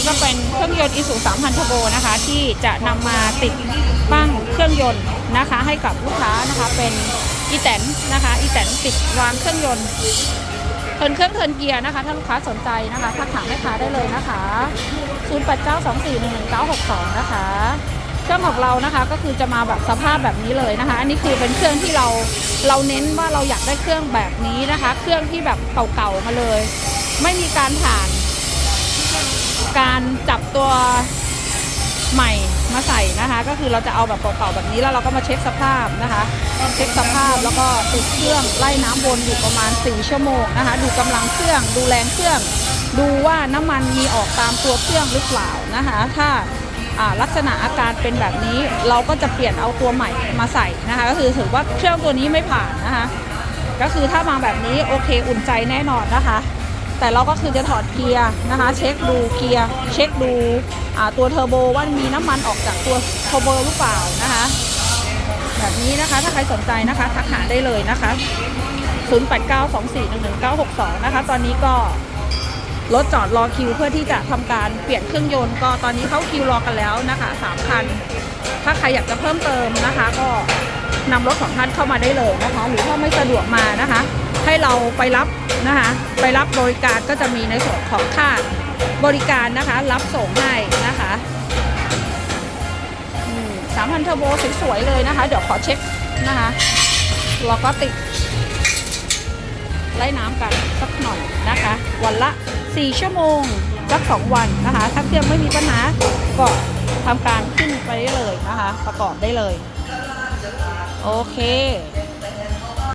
นี้ก็เป็นเครื่องยนต์ Isuzu3,000 Turbo นะคะ ที่จะนำมาติดตั้งเครื่องยนต์นะคะ ให้กับลูกค้านะคะเป็นอีแตนนะคะอีแตนติดวางเครื่องยนต์เทินเครื่องเทินเกียร์นะคะ ถ้าลูกค้าสนใจนะคะทักถามแม่ค้าได้เลยนะคะ0892411962 นะคะ เครื่องของเรานะคะก็คือจะมาแบบสภาพแบบนี้เลยนะคะ อันนี้คือเป็นเครื่องที่เราเราเน้นว่าเราอยากได้เครื่องแบบนี้นะคะ เครื่องที่แบบเก่าๆมาเลย ไม่มีการผ่าน การจับตัวใหม่มาใส่นะคะ ก็คือเราจะเอาแบบเก่าๆแบบนี้แล้วเราก็มาเช็คสภาพนะคะ เช็คสภาพแล้วก็ติดเครื่องไล่น้ำวนอยู่ประมาณ 4 ชั่วโมงนะคะ ดูกำลังเครื่องดูแรงเครื่อง ดูว่าน้ำมันมีออกตามตัวเครื่องหรือเปล่านะคะ ถ้าลักษณะอาการเป็นแบบนี้เราก็จะเปลี่ยนเอาตัวใหม่มาใส่นะคะ ก็คือถือว่าเครื่องตัวนี้ไม่ผ่านนะคะ ก็คือถ้ามาแบบนี้โอเคอุ่นใจแน่นอนนะคะ แต่เราก็คือจะถอดเกียร์นะคะ เช็คดูเกียร์เช็คดูตัวเทอร์โบว่ามีน้ำมันออกจากตัวเทอร์โบหรือเปล่านะคะ แบบนี้นะคะถ้าใครสนใจนะคะทักหาได้เลยนะคะ 0892411962 นะคะ ตอนนี้ก็รถจอดรอคิวเพื่อที่จะทำการเปลี่ยนเครื่องยนต์ก็ตอนนี้เข้าคิวรอกันแล้วนะคะสามคัน ถ้าใครอยากจะเพิ่มเติมนะคะ ก็นำรถของท่านเข้ามาได้เลยนะคะ หรือถ้าไม่สะดวกมานะคะ ให้เราไปรับนะคะไปรับบริการก็จะมีในส่วนของค่าบริการนะคะ รับส่งให้นะคะสามพันเทอร์โบสวยๆเลยนะคะ เดี๋ยวขอเช็คนะคะเราก็ติดไล่น้ำกันสักหน่อยนะคะ วันละ 4 ชั่วโมงสัก 2 วันนะคะ ถ้าเครื่องไม่มีปัญหาก็ทำการขึ้นไปได้เลยนะคะ ประกอบได้เลย โอเค